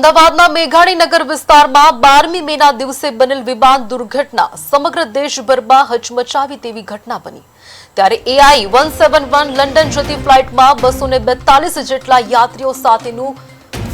અમદાવાદના મેઘાણીનગર વિસ્તારમાં બારમી મેના દિવસે બનેલ વિમાન દુર્ઘટના સમગ્ર દેશભરમાં હચમચાવી તેવી ઘટના બની. ત્યારે AI one seven one London જતી ફ્લાઇટમાં બસો ને બેતાલીસ જેટલા યાત્રીઓ સાથેનું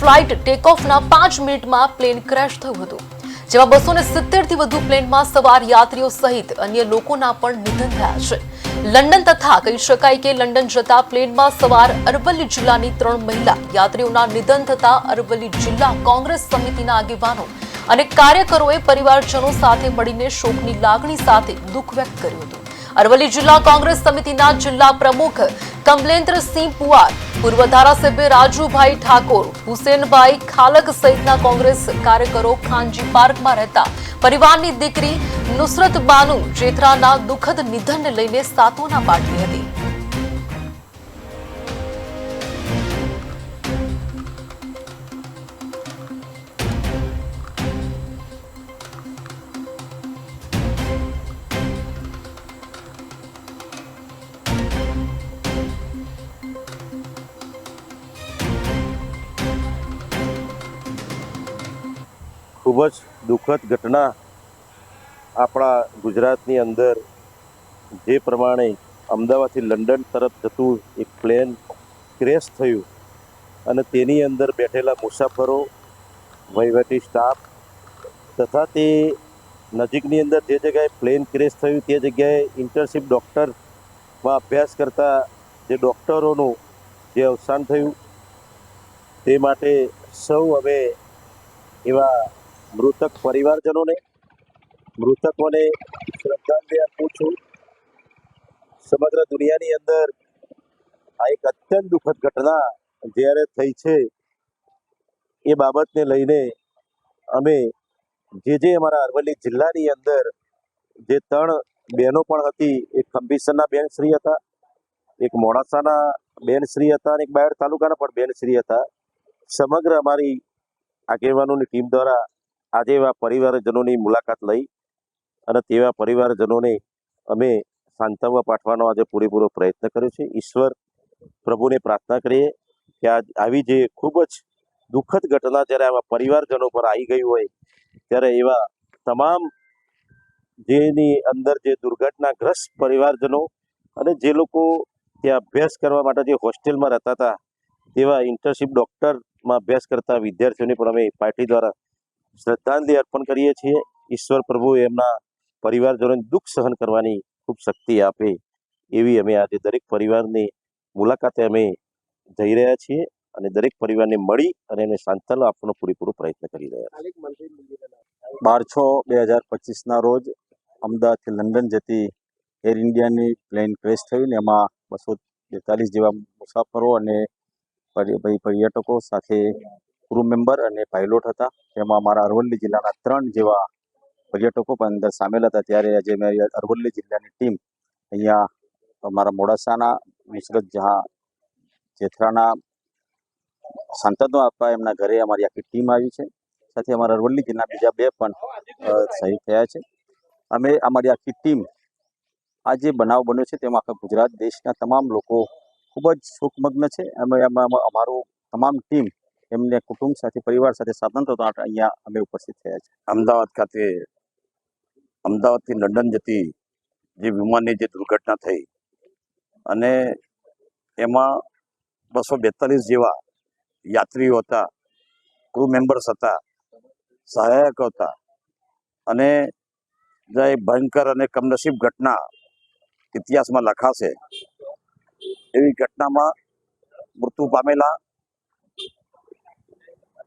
ફ્લાઇટ ટેકઓફના પાંચ મિનિટમાં પ્લેન ક્રેશ થયું હતું, જેમાં બસો ને સિત્તેરથી વધુ પ્લેનમાં સવાર યાત્રીઓ સહિત અન્ય લોકોના પણ નિધન થયા છે. લંડન તથા કહી શકાય કે લંડન જતા પ્લેનમાં સવાર અરવલ્લી જિલ્લાની ત્રણ મહિલા યાત્રીઓના નિધન થતા અરવલ્લી જિલ્લા કોંગ્રેસ સમિતિના આગેવાનો અને કાર્યકરોએ પરિવારજનો સાથે મળીને શોકની લાગણી સાથે દુઃખ વ્યક્ત કર્યું હતું. અરવલ્લી જિલ્લા કોંગ્રેસ સમિતિના જિલ્લા પ્રમુખ કમલેન્દ્રસિંહ પુવાર પૂર્વ ધારાસભ્ય રાજુભાઈ ઠાકોર, હુસેનભાઈ ખાલક સહિતના કોંગ્રેસ કાર્યકરો ખાનજી પાર્કમાં રહેતા. પરિવારની દીકરી નુસરત બાનુ જેથરાના દુઃખદ નિધનને લઈને સાતોના પાઠવી હતી. ખૂબ જ દુઃખદ ઘટના આપણા ગુજરાતની અંદર જે પ્રમાણે અમદાવાદથી લંડન તરફ જતું એક પ્લેન ક્રેશ થયું અને તેની અંદર બેઠેલા મુસાફરો, વહીવટી સ્ટાફ તથા તે નજીકની અંદર જે જગ્યાએ પ્લેન ક્રેશ થયું તે જગ્યાએ ઇન્ટર્નશીપ ડૉક્ટરમાં અભ્યાસ કરતા જે ડૉક્ટરોનું જે અવસાન થયું તે માટે સૌ હવે એવા મૃતક પરિવારજનોને, મૃતકોને શ્રદ્ધાંજલિ આપું છું. સમગ્ર દુનિયાની અંદર આ એક અત્યંત દુઃખદ ઘટના જ્યારે થઈ છે, એ બાબતને લઈને અમે જે જે અમારા અરવલ્લી જિલ્લાની અંદર જે ત્રણ બહેનો પણ હતી, એક ખંભીસરના બેન શ્રી હતા, એક મોડાસાના બેન શ્રી હતા અને એક બાયડ તાલુકાના પણ બેન શ્રી હતા. સમગ્ર અમારી આગેવાનોની ટીમ દ્વારા આજે એવા પરિવારજનોની મુલાકાત લઈ અને તેવા પરિવારજનોને અમે સાંત્વવા પાઠવાનો આજે પૂરેપૂરો પ્રયત્ન કર્યો છે. ઈશ્વર પ્રભુને પ્રાર્થના કરીએ કે આ આવી જે ખૂબ જ દુઃખદ ઘટના જ્યારે આવા પરિવારજનો પર આવી ગઈ હોય, ત્યારે એવા તમામ જેની અંદર જે દુર્ઘટનાગ્રસ્ત પરિવારજનો અને જે લોકો ત્યાં અભ્યાસ કરવા માટે જે હોસ્ટેલમાં રહેતા હતા, તેવા ઇન્ટર્નશીપ ડૉક્ટરમાં અભ્યાસ કરતા વિદ્યાર્થીઓને પણ અમે પાર્ટી દ્વારા શ્રદ્ધાંજલિ અર્પણ કરીએ છીએ. ઈશ્વર પ્રભુ એમના પરિવારજનોને દુઃખ સહન કરવાની ખૂબ શક્તિ આપે એવી અમે આજે દરેક પરિવારની મુલાકાતે અમે જઈ રહ્યા છીએ અને દરેક પરિવારને મળી અને એને સાંત્વના આપવાનો પૂરેપૂરો પ્રયત્ન કરી રહ્યા છે બાર છ બે હજાર પચીસના રોજ અમદાવાદથી લંડન જતી એર ઇન્ડિયાની પ્લેન ક્રેશ થયું ને એમાં બસો બેતાલીસ જેવા મુસાફરો અને પર્ય- પર્યટકો સાથે ક્રૂ મેમ્બર અને પાયલોટ હતા. તેમાં અમારા અરવલ્લી જિલ્લાના ત્રણ જેવા પર્યટકો પણ અંદર સામેલ હતા. ત્યારે આજે મેં અરવલ્લી જિલ્લાની ટીમ અહીંયા અમારા મોડાસાના મિશ્રત જહા જેથરાના સાંતનો આપવા એમના ઘરે અમારી આખી ટીમ આવી છે. સાથે અમારા અરવલ્લી જિલ્લાના બીજા બે પણ શહીદ થયા છે. અમે અમારી આખી ટીમ આ જે બનાવ બન્યો છે તેમાં આખા ગુજરાત દેશના તમામ લોકો ખૂબ જ શોકમગ્ન છે. અમે અમારું તમામ ટીમ એમને કુટુંબ સાથે, પરિવાર સાથે સ્વતંત્ર અહીંયા અમે ઉપસ્થિત થયા છે અમદાવાદ ખાતે, અમદાવાદથી લંડન જતી જે વિમાનની જે દુર્ઘટના થઈ અને એમાં બસો બેતાલીસ જેવા યાત્રીઓ હતા ક્રૂ મેમ્બર્સ હતા, સહાયક હતા અને જે ભયંકર અને કમનસીબ ઘટના ઇતિહાસમાં લખાશે, એવી ઘટનામાં મૃત્યુ પામેલા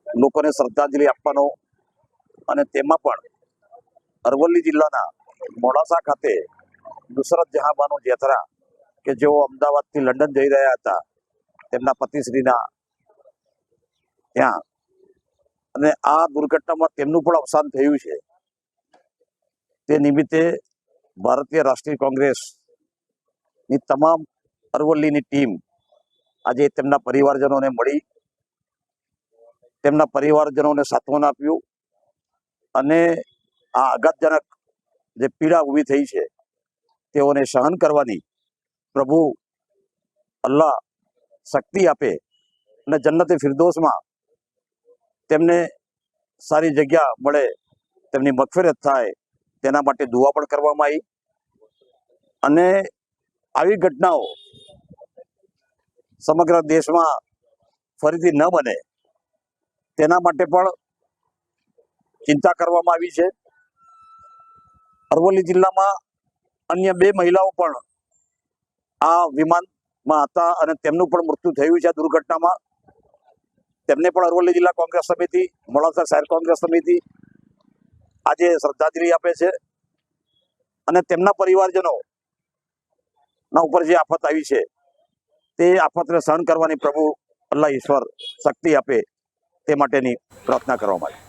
લોકોને શ્રદ્ધાંજલિ આપવાનો અને તેમાં પણ અરવલ્લી જિલ્લાના મોડાસા ખાતે નુસરત જહાબાનો જેથરા કે જેઓ અમદાવાદથી લંડન જઈ રહ્યા હતા, તેમના પતિશ્રીના ત્યાં. અને આ દુર્ઘટનામાં તેમનું પણ અવસાન થયું છે. તે નિમિત્તે ભારતીય રાષ્ટ્રીય કોંગ્રેસની તમામ અરવલ્લીની ટીમ આજે તેમના પરિવારજનોને મળી તેમના પરિવારજનોને સાંત્વન આપ્યું. અને આ આઘાતજનક જે પીડા ઊભી થઈ છે, તેઓને સહન કરવાની પ્રભુ અલ્લાહ શક્તિ આપે અને જન્નતે ફિરદોસમાં તેમને સારી જગ્યા મળે, તેમની મગફેરત થાય, તેના માટે દુઆ પણ કરવામાં આવી. અને આવી ઘટનાઓ સમગ્ર દેશમાં ફરીથી ન બને. તેના માટે પણ ચિંતા કરવામાં આવી છે. અરવલ્લી જિલ્લામાં અન્ય બે મહિલાઓ પણ આ વિમાનમાં હતા અને તેમનું પણ મૃત્યુ થયું છે આ દુર્ઘટનામાં. તેમને પણ અરવલ્લી જિલ્લા કોંગ્રેસ સમિતિ, મોડાસા શહેર કોંગ્રેસ સમિતિ આજે શ્રદ્ધાંજલિ આપે છે અને તેમના પરિવારજનો ના ઉપર જે આફત આવી છે તે આફતને સહન કરવાની પ્રભુ અલ્લાહ ઈશ્વર શક્તિ આપે. તે માટેની પ્રાર્થના કરવામાં આવી.